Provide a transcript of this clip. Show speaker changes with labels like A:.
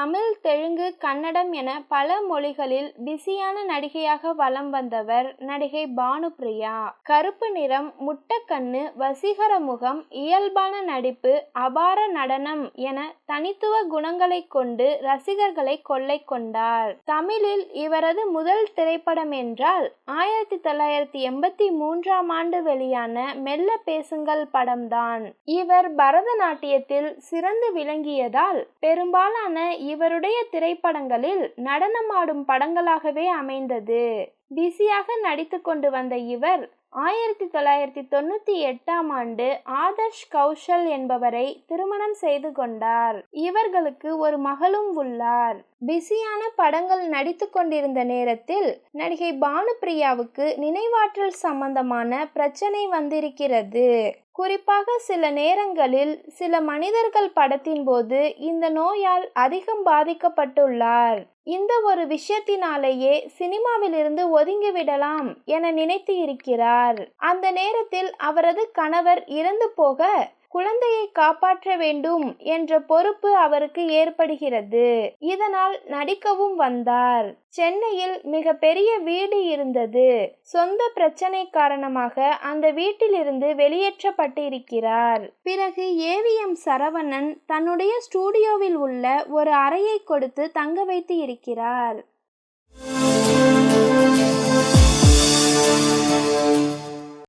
A: தமிழ் தெலுங்கு கன்னடம் என பல மொழிகளில் பிஸியான நடிகையாக வலம் வந்தவர் நடிகை பானுப்ரியா கருப்பு நிறம் முட்டக்கண்ணு வசீகர முகம் இயல்பான நடிப்பு அபார நடனம் என தனித்துவ குணங்களைக் கொண்டு ரசிகர்களை கொள்ளை கொண்டார். தமிழில் இவரது முதல் திரைப்படம் என்றால் ஆயிரத்தி தொள்ளாயிரத்தி எண்பத்தி மூன்றாம் ஆண்டு வெளியான மெல்ல பேசுங்கள் படம்தான். இவர் பரதநாட்டியத்தில் சிறந்து விளங்கியதால் பெரும்பாலான இவருடைய திரைப்படங்களில் நடனமாடும் படங்களாகவே அமைந்தது. பிஸியாக நடித்து கொண்டு வந்த இவர் ஆயிரத்தி தொள்ளாயிரத்தி தொண்ணூத்தி எட்டாம் ஆண்டு ஆதர்ஷ் கௌஷல் என்பவரை திருமணம் செய்து கொண்டார். இவர்களுக்கு ஒரு மகளும் உள்ளார். பிஸியான படங்கள் நடித்து கொண்டிருந்த நேரத்தில் நடிகை பானுப்பிரியாவுக்கு நினைவாற்றல் சம்பந்தமான பிரச்சனை வந்திருக்கிறது. குறிப்பாக சில நேரங்களில் சில மனிதர்கள் படத்தின் போது இந்த நோயால் அதிகம் பாதிக்கப்பட்டுள்ளார். இந்த ஒரு விஷயத்தினாலேயே சினிமாவிலிருந்து ஒதுங்கிவிடலாம் என நினைத்து இருக்கிறார். அந்த நேரத்தில் அவரது கணவர் இறந்து போக குழந்தையை காப்பாற்ற வேண்டும் என்ற பொறுப்பு அவருக்கு ஏற்படுகிறது. இதனால் நடிக்கவும் வந்தார். சென்னையில் மிக பெரிய வீடு இருந்தது. சொந்த பிரச்சனை காரணமாக அந்த வீட்டிலிருந்து வெளியேற்றப்பட்டு இருக்கிறார் பிறகு ஏவிஎம் சரவணன் தன்னுடைய ஸ்டூடியோவில் உள்ள ஒரு அறையை கொடுத்து தங்க வைத்து இருக்கிறார்.